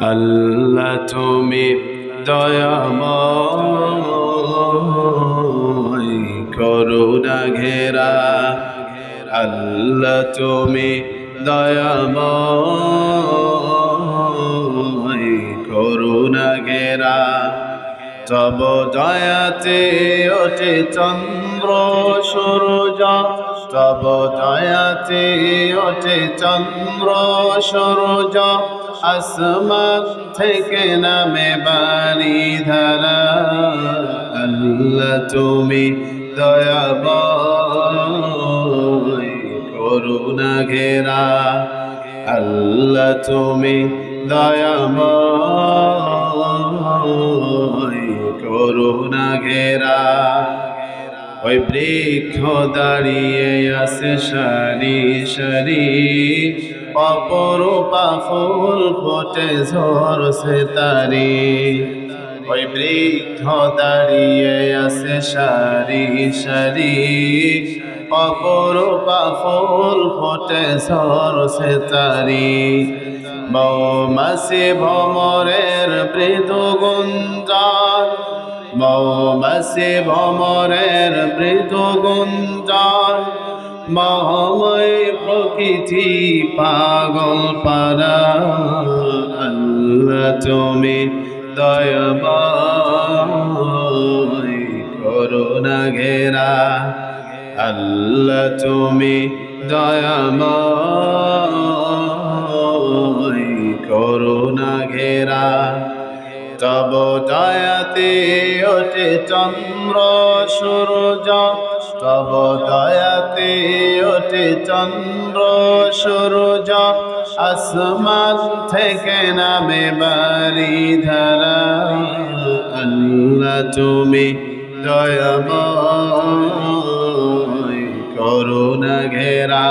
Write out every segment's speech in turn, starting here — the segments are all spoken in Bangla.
আল্লাহ তুমি দয়াময় করুণা ঘেরা। আল্লাহ তুমি দয়াময় করুণা ঘেরা। তব দয়াতে ওঠে চন্দ্র সূর্য তব ওঠে চন্দ্র সূর্য, আসমান থেকে নামে বাণী ধারা। আল্লাহ তুমি দয়াময়, করুণা ঘেরা। আল্লাহ তুমি দয়াময়। ওই বৃক্ষ দাঁড়িয়ে আছে সারি সারি। অপরূপা ফুল ফোটে ঝরছে তারি। ওই বৃক্ষ দাঁড়িয়ে আছে সারি সারি। অপরূপা ফুল ফোটে ঝরছে তারি। মৌমাসি ভমরের মৃদু গুঞ্জন মৌমাসি ভমরের মৃদু গুঞ্জন, মহময় প্রকৃতি পাগল পারা আল্লাহ তুমি দয়াময় করুণা ঘেরা। আল্লাহ তুমি দয়াময় করুণা ঘেরা। তব দয়াতে ওঠে চন্দ্র সূর্য। তব দয়াতে ওঠে চন্দ্র সূর্য। আসমান থেকে নামে বাড়ি ধারা আল্লাহ তুমি দয়াময় করুণা ঘেরা।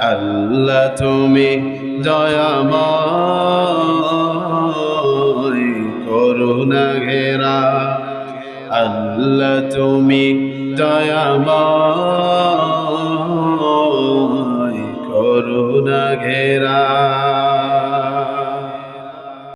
আল্লাহ, তুমি দয়াময় করুণা ঘেরা। আল্লাহ তুমি দয়াময় করুণা ঘেরা।